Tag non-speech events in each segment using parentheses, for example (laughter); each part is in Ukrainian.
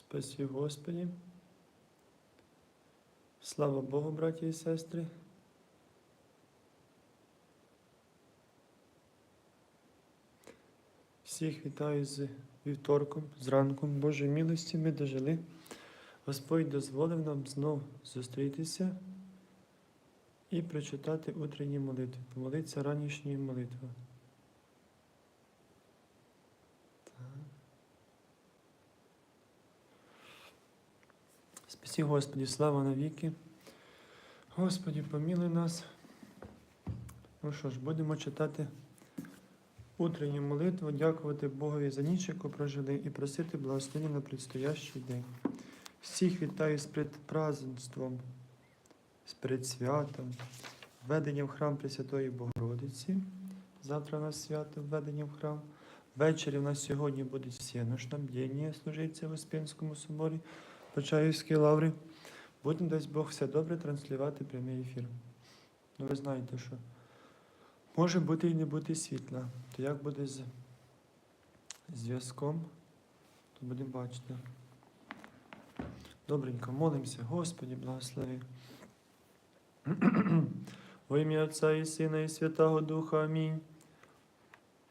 Спасі Господі. Слава Богу, браті і сестри. Всіх вітаю з вівторком, з ранком Божої милості ми дожили. Господь дозволив нам знов зустрітися і прочитати утренні молитви, помолитися ранішньою молитвою. Спасі Господі, слава навіки. Господі, помілуй нас. Ну що ж, будемо читати утренню молитву, дякувати Богові за ніч, яку прожили, і просити благословення на предстоящий день. Всіх вітаю з предпразднством, з предсвятом, введенням в храм Пресвятої Богородиці. Завтра у нас свято введення в храм. Ввечері у нас сьогодні буде всеношна бдіння служиться в Успенському соборі. Почаївській лаврі. Будемо, дасть Бог, все добре транслювати прямий ефір. Ну, ви знаєте, що може бути і не бути світла. То як буде з зв'язком, то будемо бачити. Добренько, молимося, Господі, благослови. Во ім'я Отця і Сина, і Святого Духа. Амінь.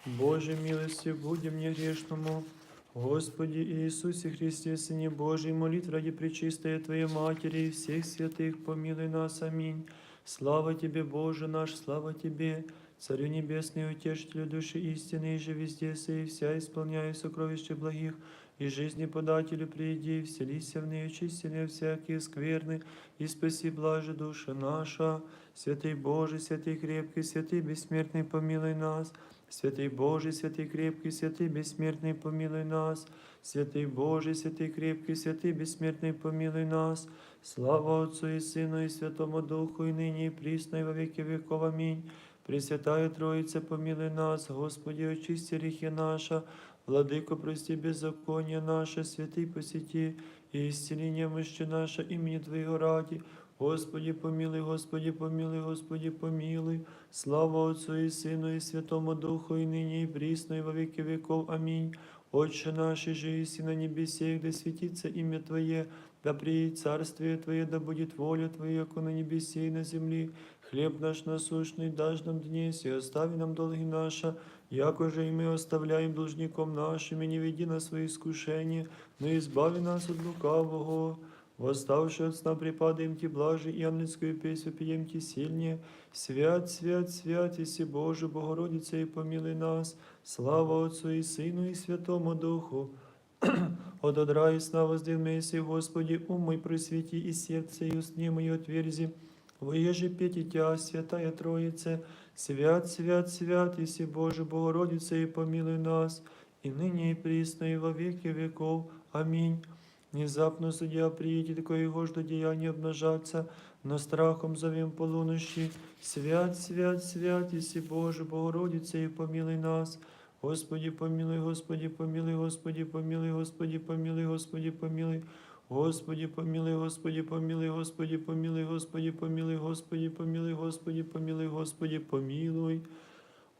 Боже милості, будем мне грешному. Господи Иисусе Христе, Сыне Божий, молитв ради Пречистой Твоей Матери и всех святых, помилуй нас. Аминь. Слава Тебе, Боже наш, слава Тебе, Царю Небесный, Утешителю души истины, и же везде сей, вся исполняя сокровища благих, и жизни подателю приди, вселися в ней, очистения всякие скверны, и спаси блаже душа наша. Святый Боже, святый крепкий, святый бессмертный, помилуй нас. Святый Божий, святый крепкий, святый бессмертный, помилуй нас. Святый Божий, святый крепкий, святый бессмертный, помилуй нас. Слава Отцу и Сыну и Святому Духу, и ныне и присно, и во веки веков. Аминь. Пресвятая Троица, помилуй нас, Господи, очисти грехи наша, Владыко, прости беззаконие наше, святый посети, и исцеление мощи наше имени Твоего ради. Господи, помилуй, Господи, помилуй, Господи, помилуй. Слава Отцу и Сыну и Святому Духу, и ныне и присно, и во веки веков. Аминь. Отче наш, же и на небесе, да светится имя Твое, да приедет царствие Твое, да будет воля Твоя, как на небесе и на земле. Хлеб наш насущный дашь нам днесь, и остави нам долги наши, яко же и мы оставляем должником нашим, и не веди на свои искушения, но избави нас от лукавого. Восставши от сна припадаем Ти блажи, и ангельскую песню пьем Ти сильнее. Свят, свят, свят, Иси Боже, Богородица, и помилуй нас. Слава Отцу и Сыну, и Святому Духу. (clears throat) От одра и сна воздымайся, Господи, ум мой просвети, и сердце, и устни мои отверзи. Воеже пети Тя, Святая Троице, свят, свят, свят, Иси Боже, Богородица, и помилуй нас, и ныне и присно, и во веки веков. Аминь. Внезапно судья приедет, такое его жду деяния обнажаться, но страхом зовем полунощи. Свят, свят, свят, Иси Боже, Богородица, и помилуй нас. Господи, помилуй, Господи, помилуй, Господи, помилуй, Господи, помилуй, Господи, помилуй. Господи, помилуй, Господи, помилуй, Господи, помилуй, Господи, помилуй, Господи, помилуй, Господи, помилуй, Господи, помилуй.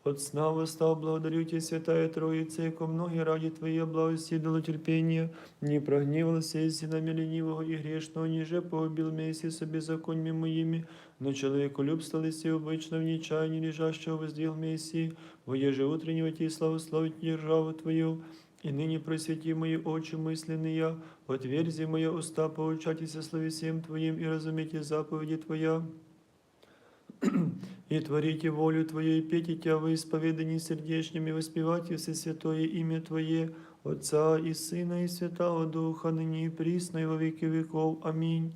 От сна восстал, благодарю Тебя, Святая Троица, яко многие ради Твоей благости дало терпения, не прогневался и синами ленивого и грешного, ниже поубил месяц собі законами моїми, но человеку любствовались и обычно в нечаянии лежащего воздел Мессии, воеже утреннего Ти славословить державу Твою, и ныне просвети мои очи мысленные, отверзи моя уста, поучайтесь слове всем Твоим и разумейте заповеди Твоя. И творите волю Твою, и пейте Тя во исповедании сердечным, и воспевайте все святое имя Твое, Отца и Сына и Святого Духа, ныне и присно, и во веки веков. Аминь.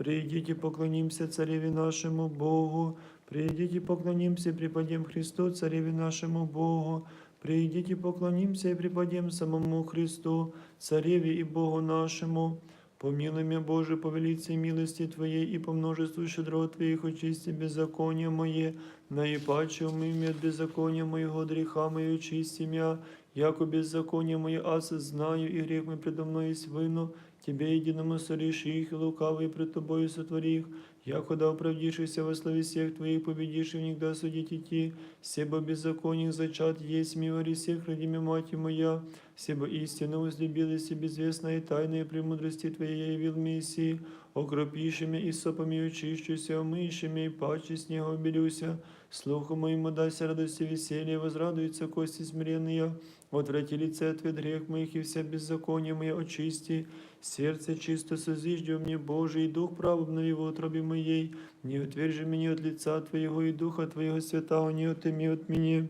Придите, поклонимся Цареве нашему Богу, придите, поклонимся и преподем Христу, Цареве нашему Богу, придите, поклонимся и преподем самому Христу, Цареве и Богу нашему. Помилуй меня, Боже, по велице милости Твоей и по множеству щедро Твоих очисти беззаконие мое, наипаче умыми от беззакония моего греха мое очисти мя, яко беззаконие мое аз знаю, и грех мой предо мной есть вину, Тебе единому соришь их, и лукавый пред тобою сотвори их, якуда оправдившийся во славе всех твоих, победивший никогда судить идти, себо беззаконник зачат есть мивори всех, родими мать моя, себо истину возлюбилась и безвестная и тайная премудрости Твоей явил Мессии, окропишими и сопами очищуся, омыщими и паче снега обелюся, слуху моему дайся радости веселье, возрадуются кости смиренные, отврати лице Твет грех моих и все беззаконие мое очисти, сердце чисто созиждем мне, Божий, и дух прав обнови в утробе моей, не отвержи меня от лица Твоего и духа Твоего святого, не отыми от меня.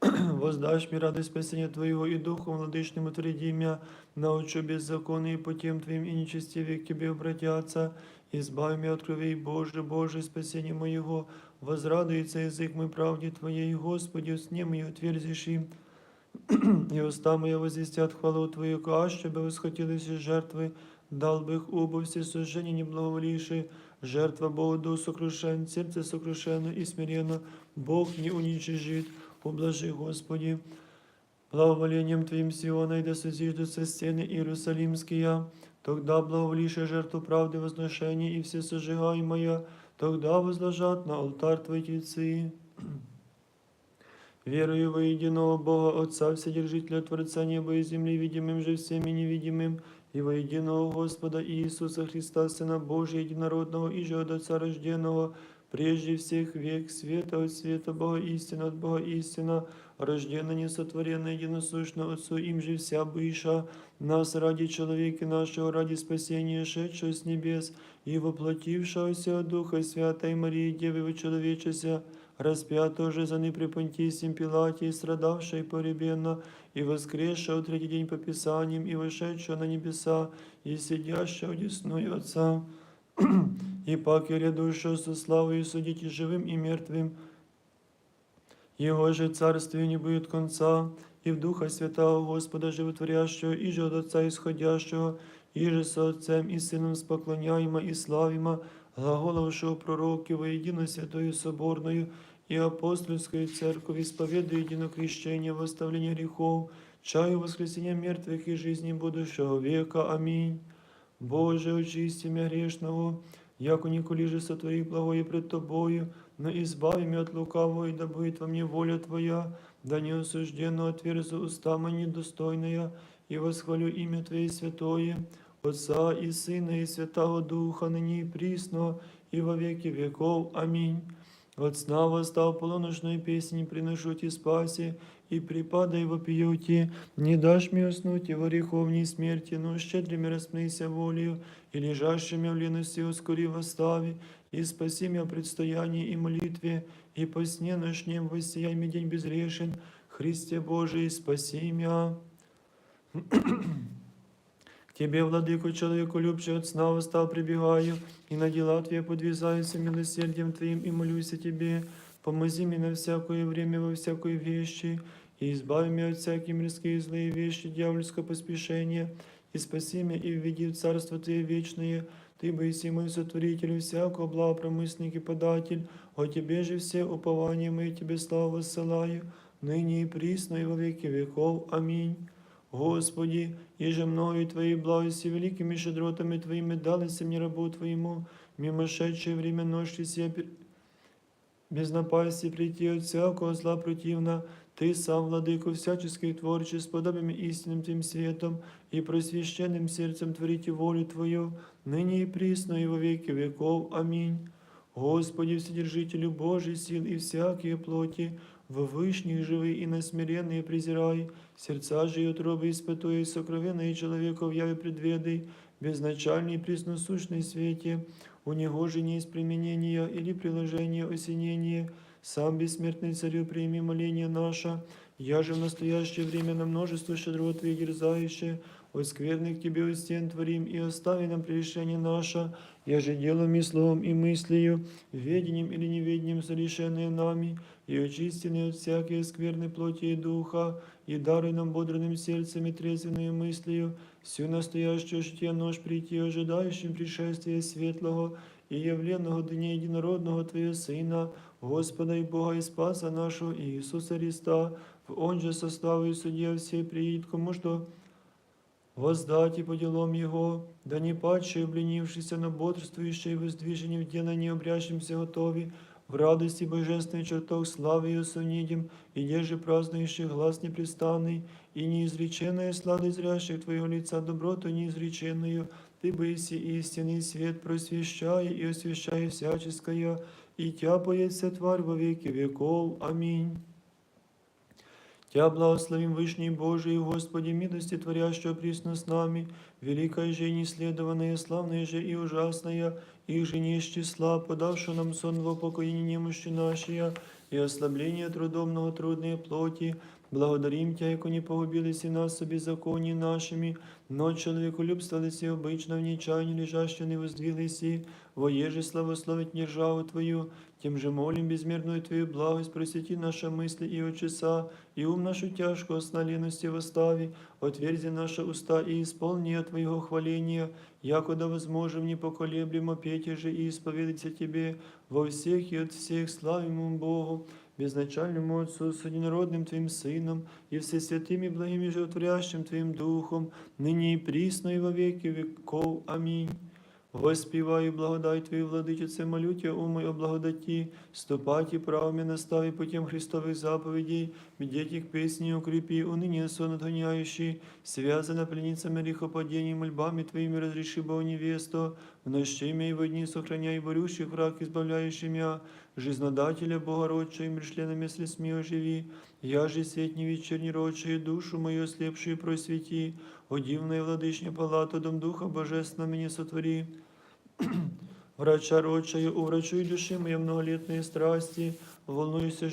(clears throat) Воздашь мне радость спасения Твоего и Духом владычным утверди меня, научу беззаконные путем Твоим и нечестивые к Тебе обратятся, избави меня от кровей Божий, Божий, спасение моего, возрадуется язык мой правде Твоей, Господи, усне мою отверзишь им, и уста моя возвестят хвалу Твою, аще бы восхотелись жертвы, дал бы их оба все сожжения не благоволившие, жертва Богу до сокрушен, сердце сокрушено и смиренно, Бог не уничижит, ублажи, Господи. Благоволением Твоим Сиона, и да созиждутся стены Иерусалимские, тогда благоволише жертву правды возношения и все сожигаемое, тогда возложат на алтарь Твои тельцы. Верую во единого Бога, Отца, Вседержителя, Творца неба и земли, видимым же всеми невидимым, и во единого Господа Иисуса Христа, Сына Божия, единородного, и же от Отца рожденного, прежде всех век, света от света, Бога истина от Бога истина, рожденно несотворенно, единосущно Отцу, им же вся быша, нас ради человека нашего, ради спасения, шедшего с небес, и воплотившегося от Духа Святой Марии, Девы Вочеловечеся, распятого же за при Понтисием Пилате, и страдавший поребенно, и воскресшего в третий день по Писаниям, и вошедшего на небеса, и сидящего одесную Отца, (clears throat) и пак и рядущего со славою судить и живым, и мертвым, Его же царствию не будет конца, и в Духа Святого Господа Животворящего, и же от Отца исходящего, и же со Отцем и Сыном споклоняемо и славимо, глаголовшего пророки воедино Святою Соборною и Апостольскою Церковь, исповедуя едино крещение, восставление грехов, чаю воскресения мертвых и жизни будущего века. Аминь. Боже, очисти меня грешного, яко же сотвори благое пред Тобою, но избави меня от лукавого, и да будет во мне воля Твоя, да не осужденно отверзу уста мои недостойная, и восхвалю имя Твое святое, Отца и Сына и Святого Духа, ныне и присно, и во веки веков. Аминь. От сна восстав полуночную песнь, приношу Ти спаси, и припадай вопиюти, не дашь мне уснуть и в греховней смерти, но щедрыми распнися волею, и лежащими в лености ускори восстави, и спаси меня в предстоянии и молитве, и по сне ночнем воссияй мне день безрешен, Христе Божий, спаси меня. (clears throat) К Тебе, владыку, человеку любче от сна восстал, прибегаю, и на дела Твои подвязаюсь милосердием Твоим, и молюсь о Тебе. Помози мне на всякое время во всякой вещи, и избави меня от всяких мирских злые вещи, дьявольского поспешения, и спаси меня, и введи в Царство Твое вечное, Ты, Боиси мой сотворитель, всякого благопромысленник и податель, о Тебе же все упования мои Тебе славу воссылаю, ныне и присно, и во веки веков. Аминь. Господи, еже мною Твоей благости великими щедротами Твоими далися мне рабу Твоему, мимошедшее время ночи сия пер- без напасти прийти от всякого зла противна, Ты сам, владыку всяческих творчеств, подобием истинным Твоим светом и просвященным сердцем творите волю Твою, ныне и присно, и во веки веков. Аминь. Господи, Вседержителю Божий сил и всякие плоти, в вышних живы и насмиренные презирай, сердца же и утробы испытуя, и сокровенные человеков яви предведай, безначальный и пресносущный свете, у него же не из применения или приложения осенения, сам бессмертный царю прими моление наше, я же в настоящее время на множество щедрот Твоих дерзающее, от скверных Тебе у стен творим, и остави нам прегрешение наше, я же делом и словом и мыслью, ведением или неведением совершенные нами, и очистенные от всякой скверной плоти и духа, и даруй нам бодрым сердцем и трезвенную мыслью, всю настоящую житие нож прийти, ожидающим пришествия светлого и явленного дня единородного Твоего Сына, Господа и Бога и Спаса нашего Иисуса Христа, в Он же составу и судья всей приид, кому что воздать и по делам Его, да не падшие, обленившиеся, но бодрствующие и воздвижение в делании обрящимся готови, в радости божественной чертог славы ее сонидим, и деже празднующих глаз непрестанный, и неизреченная сладость зрящих Твоего лица доброту неизреченную, Ты быси истинный свет, просвещая и освещая всяческое, и тяпает вся тварь во веки веков. Аминь. Тя благословим Вышний Божий, Господи, милости творящего присно с нами, великая же неследованная, славная же и ужасная, их же не числа, подавши нам сон в упокоении немощи нашей, и ослабление трудомного трудной плоти, благодарим Тя, яко не погубились и нас о беззаконии нашими, но человеколюбствовались и обычно в нечаянии лежаще не воздвиглись, воеже славословить державу Твою, тем же молим безмерную Твою благость, просвети наши мысли и очеса, и ум нашу тяжкую сналености восстави, отверзи наши уста и исполни от Твоего якода возможем непоколеблемо петь же и исповедаться Тебе во всех и от всех славимому Богу, безначальному Отцу, с одинородным Твоим Сыном, и всесвятым и благим и животворящим Твоим Духом, ныне и присно и во веки веков. Аминь. Воспіваю благодать Твою, владичице, молю Тя, о мой о благодаті, ступати правами настави путем Христових заповедей, медеть их песни укрепи, уныние сон отгоняющий, связана пленницами грехопадений, мольбами Твоими разреши, Бо невесту, в нощи и в дни сохраняй борющих враг, избавляющий меня, жизнодателя Богородча, и мришленными слезми оживи, я же светни вечерний рочи, душу мою слепшую просвети, о дивная владычня палата, дом Духа Божественного мне сотвори, (clears throat) Врача рочая, уврачуй душі моєї многолітної страсти, волнуйся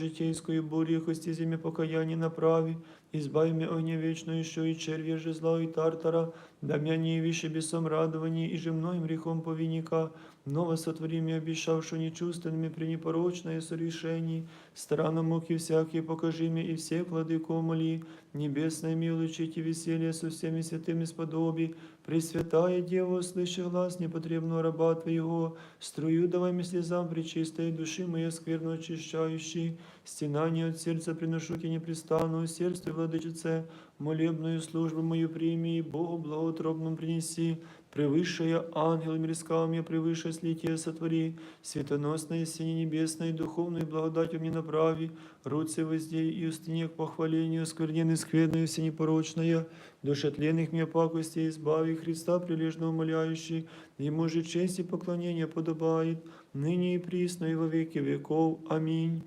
бурі, хості хости зиме покаяние направи, избави меня огня вічної, що і червя жезла, зла и тартара, да меня не вище бесом радований и же многим грехом повинника, ново сотвори мне обещавшую нечувственными при непорочное сорешении, странам муки всякие покажи мне и всех владыко моли, небесное милучите веселье со всеми святыми сподоби, Пресвятая Дева, слыши глаз непотребного раба Твоего, струю давай мне слезам причистой души моей скверно очищающей, стенание от сердца приношу Тебе непрестанную, сердце, владычице, молебную службу мою прими, и Богу благоутробным принеси, превысшая ангел мирского мне превыше слития сотвори, светоносное сине небесное, духовную благодатью мне направи, руцы воздей и устыне к похвалению, скверненной скверную всенепорочная, душетленных мне пакостей избави, Христа прилежно умоляющий, Ему же честь и поклонение подобает, ныне и присно и во веки веков. Аминь.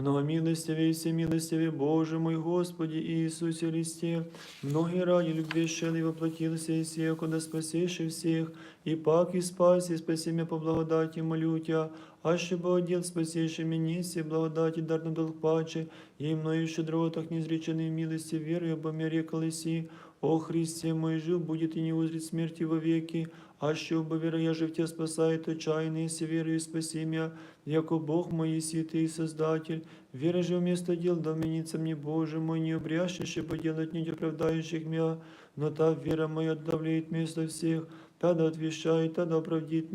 Многомилостивый и всемилостивый Боже мой Господи Иисусе Христе, многие ради любви щели воплотился и сея, куда спасешь всех, и пак и спаси, спаси меня по благодати, молю Тя, аще бы одел спасейший меня, все благодати дар на долг паче, и мною щедротах неизреченной милости верою обо мне реколеси, о Христе мой жив будет и не узрит смерти вовеки, що, оба вера я же в Тебя спасает отчаянные, с верою спаси меня, яко Бог мой и Ты и Создатель, вера же вместо дел доменится мне, Боже мой, не обрящище поделать не оправдающих меня, но та вера моя давлеет место всех, Тогда отвещает, тогда оправдит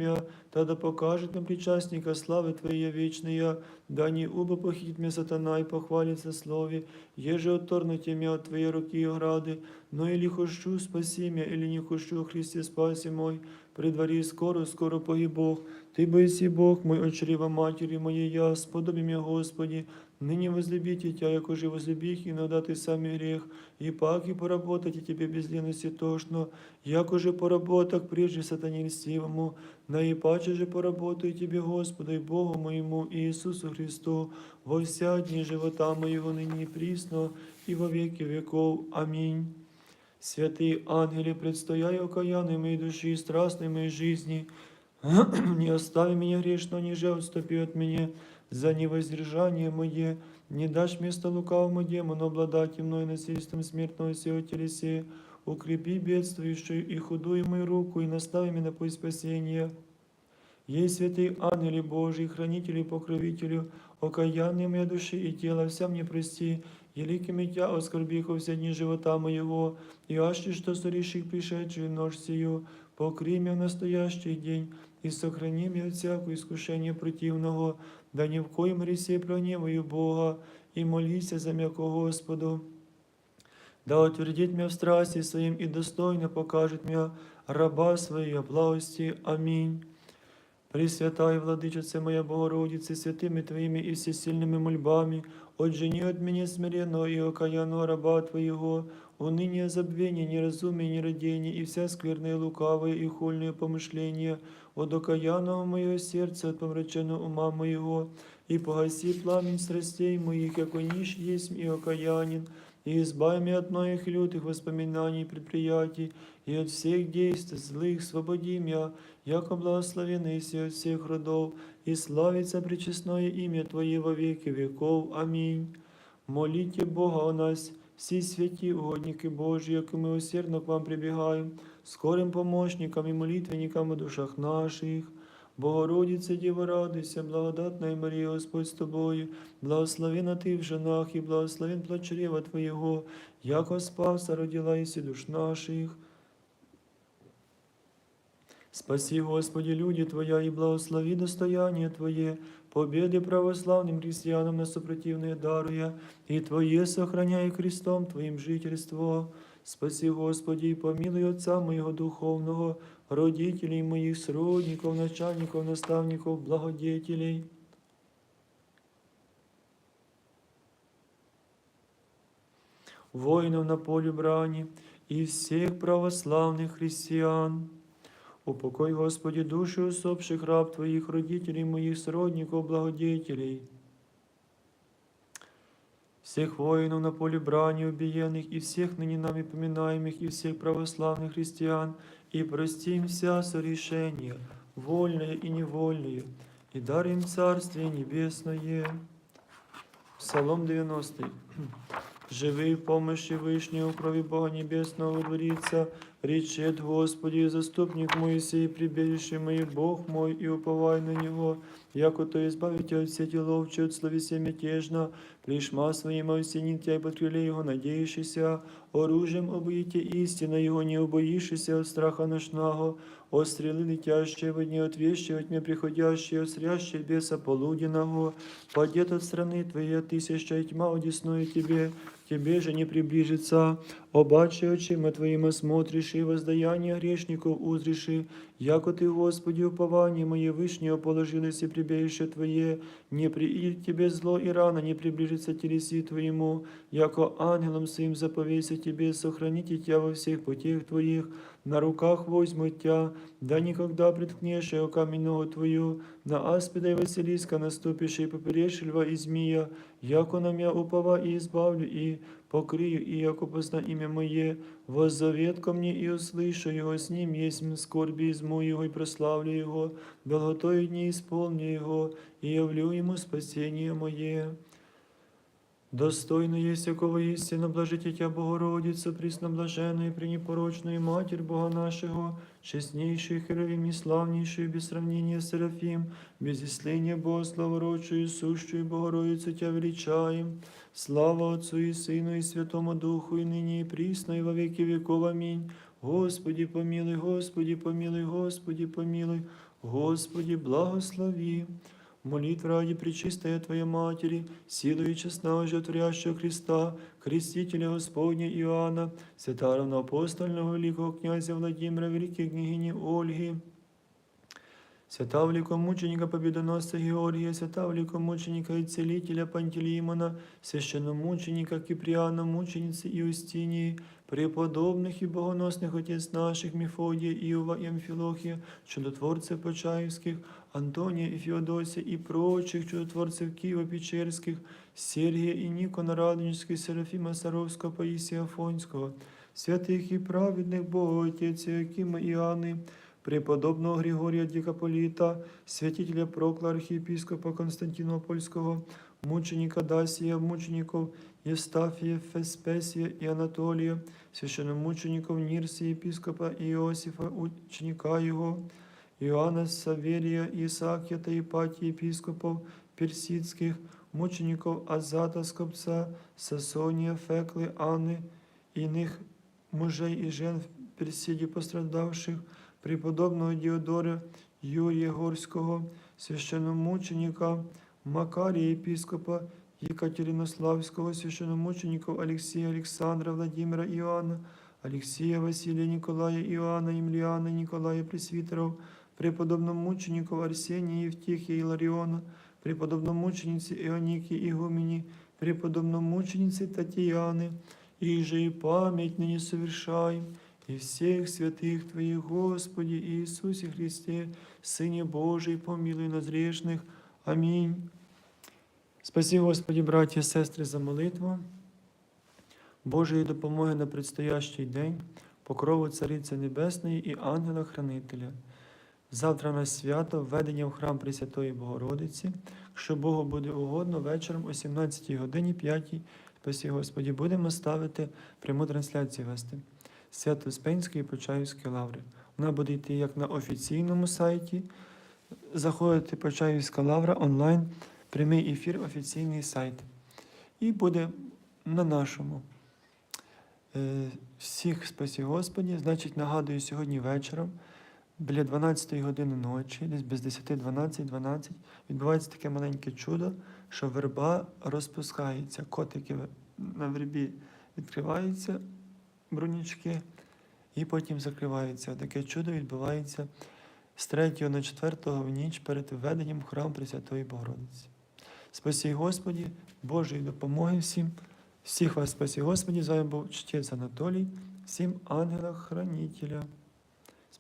та да покажет нам причастника славы Твоей вечная, да не убо похитит мя сатана и похвалится слове, еже отторнуте мя от Твоей руки и ограды, но или хочу, спаси мя, или не хочу, Христе, спаси мой, при дворі скоро, скоро погиб Бог, Ти бойся Бог мой, от чрева матери моей, я, сподоби меня, Господи, ныне возлюбите Тя, як уже возлюбих, и надо Ты сами грех, и пак и поработать и Тебе без лености тошно, як уже поработах прежде сатане льстивому, наипаче же поработаю Тебе, Господу и Богу моему Иисусу Христу, во вся дни живота моего ныне и присно, и во веки веков. Аминь. Святые ангели, предстояй окаянной моей души и страстной моей жизни, (clears throat) не остави меня грешно, ниже отступи от меня, за невоздержание мое, не дашь место лукавому демону обладать мной насильством смертного сего телесе, укрепи бедствующую и худую мою руку, и настави меня на путь спасения. Ей святые ангели Божии, хранители и покровителю, окаянные моей души и тела, вся мне прости, великими Тя оскорбиху все дни живота моего, и аще что сориших пришедшую ночь сию, покри меня в настоящий день, и сохрани меня от всякого искушения противного, да ни в коем ресе прогневаю Бога, и молися за м'яко Господу. да утвердит меня в страсти своим и достойно покажет меня раба своей благости. Аминь. Пресвятая Владычице моя Богородице, святыми Твоими и всесильными мольбами, отжени от меня смиренного и окаянного раба Твоего, уныние, забвение, неразумие, нерадение и вся скверные, лукавые и хульные помышления, от окаянного моего сердца, от помраченного ума моего, и погаси пламень страстей моих, яко нищ есть и окаянин, и избави меня от моих лютых воспоминаний и предприятий, и от всех действий злых свободи меня, яко благословенный си от всех родов, и славится пречестное имя Твое во веки веков. Аминь. Молите Бога о нас, всі святі угодники Божі, які ми усердно к вам прибігаємо, скорим помощникам і молитвенникам у душах наших. Богородице, Діво, радуйся, благодатна Марія, Господь з тобою, благословена ти в женах і благословен плод Твоєго, яко спаса родила єси душ наших. Спаси, Господи, люди Твоя, и благослови достояние Твое, победы православным христианам на сопротивные даруя, и Твое сохраняй крестом Твоим жительство. Спаси, Господи, и помилуй Отца моего духовного, родителей моих, сродников, начальников, наставников, благодетелей. Воинов на поле брани и всех православных христиан. Упокой, Господи, души усопших раб Твоих, родителей моих, сродников, благодетелей, всех воинов на поле брани убиенных, и всех ныне нами поминаемых, и всех православных христиан, и прости им вся сорешения, вольные и невольные, и дар им Царствие Небесное. Псалом 90. Живи в помощи Вышнего, крови Бога Небесного водворится, речет Господи, заступник Моисей, прибежище мой, Бог мой, и уповай на Него, яко то избавите от сети ловче, от словесе мятежно, пришма своим осенитя и под крыле Его надеющийся, оружием обоите истина Его, не убоишься от страха ношного, от стрелы летящие в дни, от вещи, от тьме приходящие, от срящей беса полуденного, падет от страны Твоей тысяча и тьма одесную Тебе, Тебе же не приближится, обаче очима Твоим смотришь и воздаяние грешников узриши, яко Ты, Господи, упование мое вышнее положилось и прибежище Твое, не приидет Тебе зло и рано не приближится телеси Твоему, яко ангелом своим заповеся Тебе, сохраните Тебя во всех путях Твоих, на руках возьму Тя, да никогда приткнешь о камень ногу Твою, на аспида и Василиска наступишь и поперешь льва и змея, яко на меня упова и избавлю, и покрию, и яко позна имя Мое, воззовет ко мне и услышу Его, с Ним есть скорби изму Его, и прославлю Его, долготой дни исполню Его, и явлю Ему спасение Мое. Достойно есть якого истинно блажите Тя, Богородица, пресноблаженная и пренепорочная Матерь Бога нашего, честнейший Херовим и славнейший, без сравнения Серафим, без исления Бога, славородшую и сущую Богородицу Тя величаем. Слава Отцу и Сыну и Святому Духу, и ныне и присно, и во веки веков. Аминь. Господи, помилуй, Господи, помилуй, Господи, помилуй, Господи, благослови. Молитва ради Пречистая Твоей Матери, силу и честного животворящего Христа, Крестителя Господня Иоанна, свята равноапостольного великого князя Владимира, великой княгини Ольги, свята великомученика Победоносца Георгия, свята великомученика и целителя Пантелеймона, священномученика Киприана, мученицы Иустинии, преподобных и богоносных отец наших Мефодия, Иова и Амфилохия, чудотворцев Почаевских, Антония и Феодосия и прочих чудотворцев Киева-Печерских, Сергия и Никона Радонежских, Серафима Саровского, Паисия Афонского, святых и праведных Бога Отец Иакима и Иоанны, преподобного Григория Дикополита, святителя Прокла, архиепископа Константинопольского, мученика Дасия, мучеников Евстафия, Феспесия и Анатолия, священномучеников Нирсия, епископа Иосифа, ученика его, Иоанна Саверия, Исаакия, Таипатия, епископов персидских, мучеников Азата, Скопца, Сасония, Феклы, Анны, иных мужей и жен в Персиде пострадавших, преподобного Диодора Юрия Горського, священномученика Макарія єпископа, Екатеринославского священномучеников Алексея, Александра, Владимира, Иоанна, Алексея, Василия, Николая, Иоанна, Емельяна, Николая Пресвитеров, преподобном мученику Арсения, Евтихия, Илариона, преподобном мученице Ионике, Игумени, преподобном мученице Татьяны, и же и память ныне совершаем, и всех святых Твоих, Господи Иисусе Христе, Сыне Божий, помилуй нас грешных. Амінь. Спасі, Господі, браті і сестри, за молитву. Божої допомоги на предстоящий день, покрову Цариці Небесної і ангела-хранителя. Завтра на свято введення в храм Пресвятої Богородиці, якщо Богу буде угодно, вечором о 17 годині 5, спасі Господі, будемо ставити пряму трансляцію вести Свято-Спенської і Почаївської лаври. Вона буде йти як на офіційному сайті, заходити Почаївська лавра онлайн, прямий ефір, офіційний сайт. І буде на нашому. Е, Всіх спасі Господі. Значить, нагадую, сьогодні вечором, біля 12 години ночі, десь без 10, 12, 12, відбувається таке маленьке чудо, що верба розпускається, котики на вербі відкриваються, брунічки, і потім закриваються. Таке чудо відбувається з 3 на 4 в ніч перед введенням в храм Пресвятої Богородиці. Спасі Господі, Божої допомоги всім. Всіх вас спасі Господі, з вами був чтець Анатолій, всім ангелах-хранителя.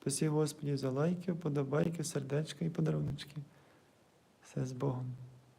Спасі Господі за лайки, подобайки, сердечка і подаруночки. Все з Богом.